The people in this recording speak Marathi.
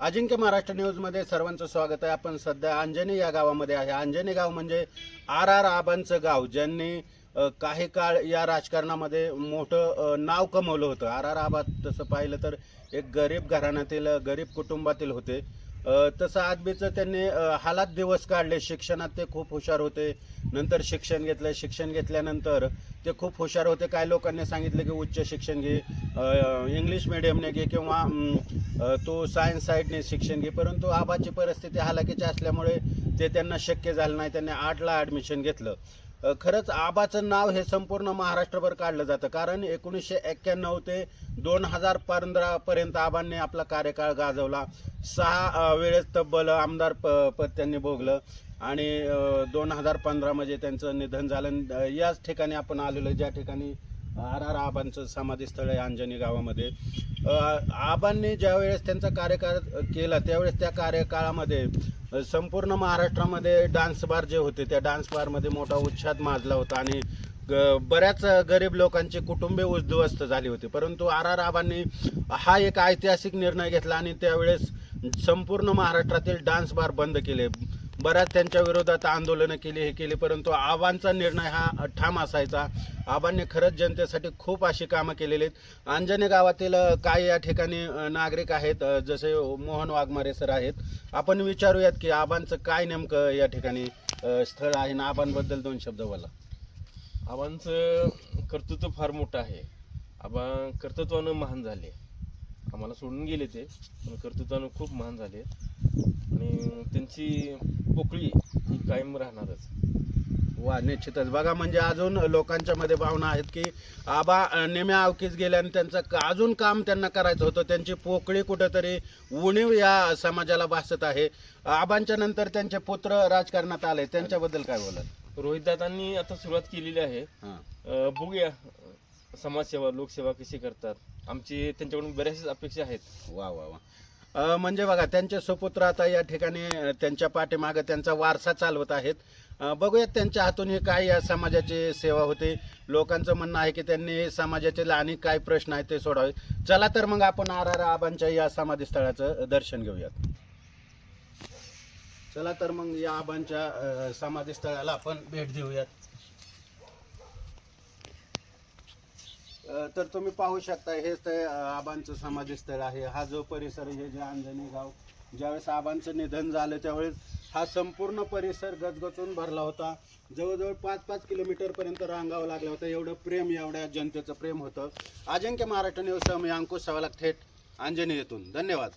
अजिंक्य महाराष्ट्र न्यूजमध्ये सर्वांचं स्वागत आहे. आपण सध्या अंजनी या गावामध्ये आहे. अंजनी गाव म्हणजे आर आर आबांचं गाव ज्यांनी काही काळ या राजकारणामध्ये मोठं नाव कमवलं होतं. आर आर आबा तसं पाहिलं तर एक गरीब घराण्यातील गरीब कुटुंबातील होते. तसं आदबीचं त्यांनी हालात दिवस काढले. शिक्षणात ते खूप हुशार होते. नंतर शिक्षण घेतलं. शिक्षण घेतल्यानंतर ते खूप हुशार होते. काही लोकांनी सांगितलं की उच्च शिक्षण घे इंग्लिश मिडियमने घे किंवा तू सायन्स साईडने शिक्षण घे. परंतु आबाची परिस्थिती हालाकीची असल्यामुळे ते त्यांना शक्य झालं नाही. त्यांनी आर्टला ॲडमिशन घेतलं. खरंच आबाचं नाव हे संपूर्ण महाराष्ट्रभर काढलं जातं. कारण एकोणीसशे एक्क्याण्णव ते दोन हजार पंधरापर्यंत आबांनी आपला कार्यकाळ गाजवला. सहा वेळेस तब्बल आमदार प पद त्यांनी भोगलं. आणि दोन हजार पंधरामध्ये त्यांचं निधन झालं. याच ठिकाणी आपण आलेलो ज्या ठिकाणी आर आर आबांचं समाधीस्थळ आहे अंजनी गावामध्ये. आबांनी ज्यावेळेस त्यांचा कार्यकाळ केला त्यावेळेस त्या कार्यकाळामध्ये संपूर्ण महाराष्ट्रामध्ये डान्स बार जे होते त्या डान्स बारमध्ये मोठा उच्छाद माजला होता आणि ग- बऱ्याच गरीब लोकांची कुटुंबे उद्ध्वस्त झाली होती. परंतु आर आर आबांनी हा एक ऐतिहासिक निर्णय घेतला आणि त्यावेळेस संपूर्ण महाराष्ट्रातील डान्स बार बंद केले. बऱ्याच त्यांच्या विरोधात आंदोलनं केली हे केली परंतु आबांचा निर्णय हा ठाम असायचा. आबांनी खरंच जनतेसाठी खूप अशी कामं केलेली आहेत. अंजनी गावातील काही या ठिकाणी नागरिक आहेत जसे मोहन वाघमारे सर आहेत आपण विचारूयात की आबांचं काय नेमकं या ठिकाणी स्थळ आहे ना आबांबद्दल दोन शब्द बोला. आबांचं कर्तृत्व फार मोठं आहे. आबा कर्तृत्वानं महान झाले. आम्हाला सोडून गेले ते पण कर्तृत्वानं खूप महान झाले. आणि त्यांची पोकळी ही कायम राहणारच. वा निश्चितच बघा म्हणजे अजून लोकांच्या मध्ये भावना आहेत की आबा नेम्या अवकीच गेले आणि त्यांचं का- अजून काम त्यांना करायचं होतं. त्यांची पोकळी कुठंतरी उणीव या समाजाला भासत आहे. आबांच्या नंतर त्यांचे पुत्र राजकारणात आले. त्यांच्याबद्दल काय बोलाल? रोहितदादांनी आता सुरुवात केलेली आहे. बघूया समाजसेवा लोकसेवा कशी करतात. आमची त्यांच्याकडून बऱ्याचशाच अपेक्षा आहेत. वा वा वा. म्हणजे बघा त्यांचे सुपुत्र आता या ठिकाणी त्यांच्या पाठीमागं त्यांचा वारसा चालवत आहेत. बघूयात त्यांच्या हातून हे काय या समाजाची सेवा होते. लोकांचं म्हणणं आहे की त्यांनी समाजाचे आणि काय प्रश्न आहेत ते सोडावे चला तर मग आपण आर आर आबांच्या या समाधीस्थळाचं दर्शन घेऊयात. चला तर मग या आबांच्या समाधीस्थळाला आपण भेट देऊयात. तर तुम्ही पाहू शकता हेच ते आबांचं समाधीस्थळ आहे. हा जो परिसर हे जे अंजनी गाव ज्यावेळेस आबांचं निधन झालं त्यावेळेस हा संपूर्ण परिसर गजगजून भरला होता. जवळजवळ पाच पाच किलोमीटरपर्यंत रांगावं लागलं होतं. एवढं प्रेम एवढ्या जनतेचं प्रेम होतं. अजिंक्य महाराष्ट्र न्यूज मी अंकुश सवालाक थेट अंजनी येथून धन्यवाद.